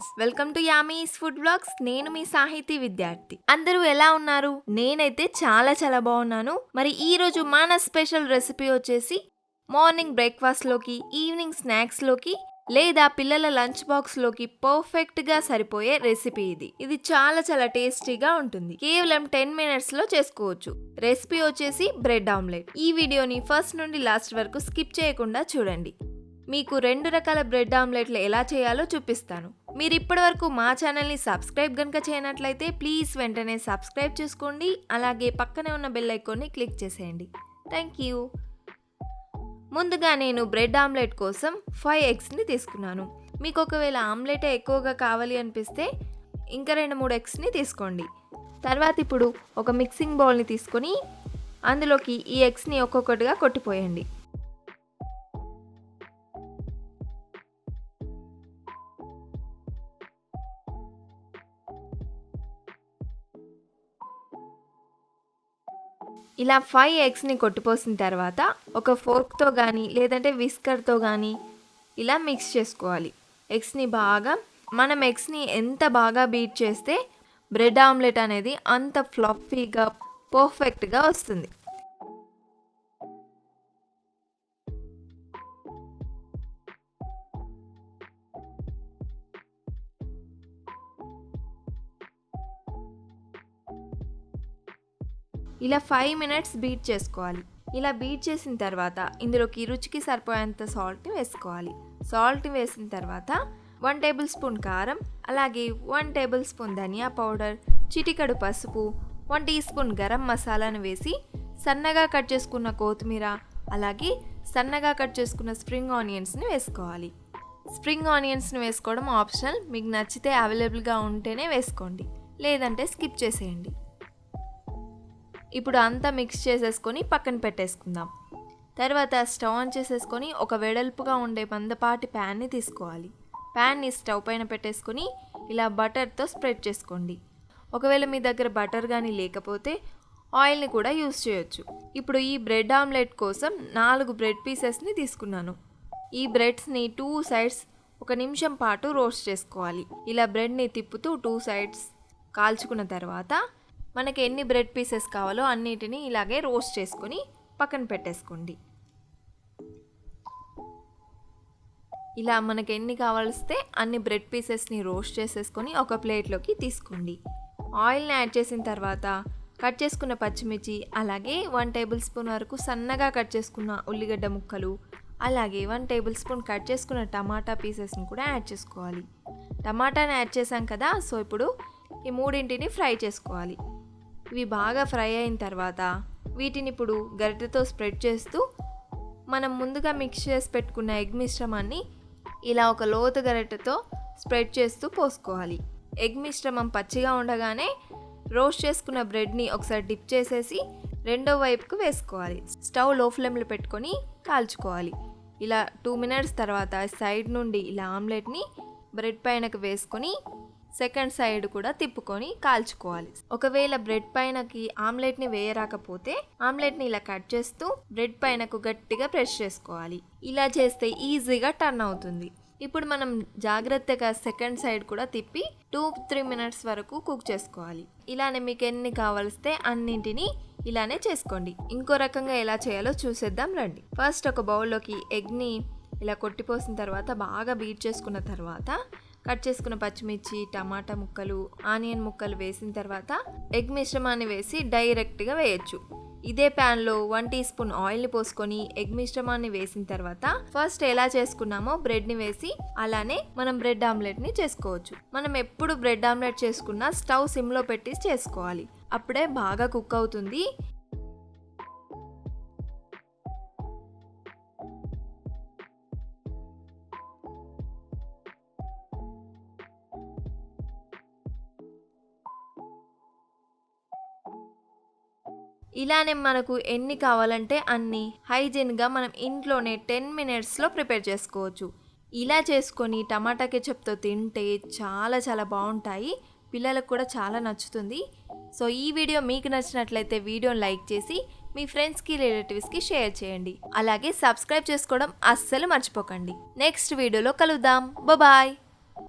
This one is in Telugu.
Friends welcome to yummy's food blogs. నేను మీ సాహితీ విద్యార్థి. అందరూ ఎలా ఉన్నారు? నేనైతే చాలా చాలా బాగున్నాను. మరి ఈ రోజు మన స్పెషల్ రెసిపీ వచ్చేసి మార్నింగ్ బ్రేక్ఫాస్ట్లోకి ఈవినింగ్ స్నాక్స్లోకి లేదా పిల్లల లంచ్ బాక్స్లోకి పర్ఫెక్ట్గా సరిపోయే రెసిపీ ఇది. ఇది చాలా చాలా టేస్టీగా ఉంటుంది. కేవలం టెన్ మినిట్స్లో చేసుకోవచ్చు. రెసిపీ వచ్చేసి బ్రెడ్ ఆమ్లెట్. ఈ వీడియోని ఫస్ట్ నుండి లాస్ట్ వరకు స్కిప్ చేయకుండా చూడండి. మీకు రెండు రకాల బ్రెడ్ ఆమ్లెట్లు ఎలా చేయాలో చూపిస్తాను. మీరు ఇప్పటివరకు మా ఛానల్ని సబ్స్క్రైబ్ కనుక చేయనట్లయితే ప్లీజ్ వెంటనే సబ్స్క్రైబ్ చేసుకోండి. అలాగే పక్కనే ఉన్న బెల్ ఐకాన్ని క్లిక్ చేసేయండి. Thank you. ముందుగా నేను బ్రెడ్ ఆమ్లెట్ కోసం ఫైవ్ ఎగ్స్ని తీసుకున్నాను. మీకు ఒకవేళ ఆమ్లెట్ ఎక్కువగా కావాలి అనిపిస్తే ఇంకా రెండు మూడు ఎగ్స్ని తీసుకోండి. తర్వాత ఇప్పుడు ఒక మిక్సింగ్ బౌల్ని తీసుకొని అందులోకి ఈ ఎగ్స్ని ఒక్కొక్కటిగా కొట్టిపోయండి. ఇలా ఫైవ్ ఎగ్స్ని కొట్టిపోసిన తర్వాత ఒక ఫోర్క్తో కానీ లేదంటే విస్కర్తో కానీ ఇలా మిక్స్ చేసుకోవాలి. ఎగ్స్ని బాగా మనం ఎగ్స్ని ఎంత బాగా బీట్ చేస్తే బ్రెడ్ ఆమ్లెట్ అనేది అంత ఫ్లఫీగా పర్ఫెక్ట్గా వస్తుంది. ఇలా ఫైవ్ మినిట్స్ బీట్ చేసుకోవాలి. ఇలా బీట్ చేసిన తర్వాత ఇందులోకి రుచికి సరిపోయేంత సాల్ట్ని వేసుకోవాలి. సాల్ట్ని వేసిన తర్వాత వన్ టేబుల్ స్పూన్ కారం అలాగే వన్ టేబుల్ స్పూన్ ధనియా పౌడర్ చిటికడు పసుపు వన్ టీ స్పూన్ గరం మసాలాను వేసి సన్నగా కట్ చేసుకున్న కొత్తిమీర అలాగే సన్నగా కట్ చేసుకున్న స్ప్రింగ్ ఆనియన్స్ని వేసుకోవాలి. స్ప్రింగ్ ఆనియన్స్ని వేసుకోవడం ఆప్షనల్ మీకు నచ్చితే అవైలబుల్గా ఉంటేనే వేసుకోండి. లేదంటే స్కిప్ చేసేయండి. ఇప్పుడు అంతా మిక్స్ చేసేసుకొని పక్కన పెట్టేసుకుందాం. తర్వాత స్టవ్ ఆన్ చేసేసుకొని ఒక వెడల్పుగా ఉండే మందపాటి ప్యాన్ని తీసుకోవాలి. ప్యాన్ని స్టవ్ పైన పెట్టేసుకొని ఇలా బటర్తో స్ప్రెడ్ చేసుకోండి. ఒకవేళ మీ దగ్గర బటర్ కానీ లేకపోతే ఆయిల్ని కూడా యూస్ చేయొచ్చు. ఇప్పుడు ఈ బ్రెడ్ ఆమ్లెట్ కోసం నాలుగు బ్రెడ్ పీసెస్ని తీసుకున్నాను. ఈ బ్రెడ్స్ని టూ సైడ్స్ ఒక నిమిషం పాటు రోస్ట్ చేసుకోవాలి. ఇలా బ్రెడ్ని తిప్పుతూ టూ సైడ్స్ కాల్చుకున్న తర్వాత మనకి ఎన్ని బ్రెడ్ పీసెస్ కావాలో అన్నిటిని ఇలాగే రోస్ట్ చేసుకొని పక్కన పెట్టేసుకోండి. ఇలా మనకి ఎన్ని కావాల్స్తే అన్ని బ్రెడ్ పీసెస్ని రోస్ట్ చేసేసుకొని ఒక ప్లేట్లోకి తీసుకోండి. ఆయిల్ని యాడ్ చేసిన తర్వాత కట్ చేసుకున్న పచ్చిమిర్చి అలాగే వన్ టేబుల్ స్పూన్ వరకు సన్నగా కట్ చేసుకున్న ఉల్లిగడ్డ ముక్కలు అలాగే వన్ టేబుల్ స్పూన్ కట్ చేసుకున్న టమాటా పీసెస్ని కూడా యాడ్ చేసుకోవాలి. టమాటాని యాడ్ చేసాం కదా సో ఇప్పుడు ఈ మూడింటిని ఫ్రై చేసుకోవాలి. ఇవి బాగా ఫ్రై అయిన తర్వాత వీటిని ఇప్పుడు గరిటెతో స్ప్రెడ్ చేస్తూ మనం ముందుగా మిక్స్ చేసి పెట్టుకున్న ఎగ్ మిశ్రమాన్ని ఇలా ఒక లోతు గరిటెతో స్ప్రెడ్ చేస్తూ పోసుకోవాలి. ఎగ్ మిశ్రమం పచ్చిగా ఉండగానే రోస్ట్ చేసుకున్న బ్రెడ్ని ఒకసారి డిప్ చేసేసి రెండో వైపుకు వేసుకోవాలి. స్టవ్లో ఫ్లేమ్లో పెట్టుకొని కాల్చుకోవాలి. ఇలా టూ మినిట్స్ తర్వాత సైడ్ నుండి ఇలా ఆమ్లెట్ని బ్రెడ్ పైనకు వేసుకొని సెకండ్ సైడ్ కూడా తిప్పుకొని కాల్చుకోవాలి. ఒకవేళ బ్రెడ్ పైనకి ఆమ్లెట్ని వేయరాకపోతే ఆమ్లెట్ని ఇలా కట్ చేస్తూ బ్రెడ్ పైనకు గట్టిగా ప్రెస్ చేసుకోవాలి. ఇలా చేస్తే ఈజీగా టర్న్ అవుతుంది. ఇప్పుడు మనం జాగ్రత్తగా సెకండ్ సైడ్ కూడా తిప్పి టూ త్రీ మినిట్స్ వరకు కుక్ చేసుకోవాలి. ఇలానే మీకు ఎన్ని కావలిస్తే అన్నింటినీ ఇలానే చేసుకోండి. ఇంకో రకంగా ఎలా చేయాలో చూసేద్దాం రండి. ఫస్ట్ ఒక బౌల్లోకి ఎగ్ని ఇలా కొట్టిపోసిన తర్వాత బాగా బీట్ చేసుకున్న తర్వాత కట్ చేసుకున్న పచ్చిమిర్చి టమాటా ముక్కలు ఆనియన్ ముక్కలు వేసిన తర్వాత ఎగ్ మిశ్రమాన్ని వేసి డైరెక్ట్గా వేయచ్చు. ఇదే ప్యాన్లో వన్ టీ స్పూన్ ఆయిల్ని పోసుకొని ఎగ్ మిశ్రమాన్ని వేసిన తర్వాత ఫస్ట్ ఎలా చేసుకున్నామో బ్రెడ్ని వేసి అలానే మనం బ్రెడ్ ఆమ్లెట్ని చేసుకోవచ్చు. మనం ఎప్పుడు బ్రెడ్ ఆమ్లెట్ చేసుకున్నా స్టవ్ సిమ్లో పెట్టి చేసుకోవాలి. అప్పుడే బాగా కుక్ అవుతుంది. ఇలానే మనకు ఎన్ని కావాలంటే అన్ని హైజీన్గా మనం ఇంట్లోనే టెన్ మినిట్స్లో ప్రిపేర్ చేసుకోవచ్చు. ఇలా చేసుకొని టమాటా కెచప్తో తింటే చాలా చాలా బాగుంటాయి. పిల్లలకు కూడా చాలా నచ్చుతుంది. సో ఈ వీడియో మీకు నచ్చినట్లయితే వీడియోని లైక్ చేసి మీ ఫ్రెండ్స్కి రిలేటివ్స్కి షేర్ చేయండి. అలాగే సబ్స్క్రైబ్ చేసుకోవడం అస్సలు మర్చిపోకండి. నెక్స్ట్ వీడియోలో కలుద్దాం. బాయ్.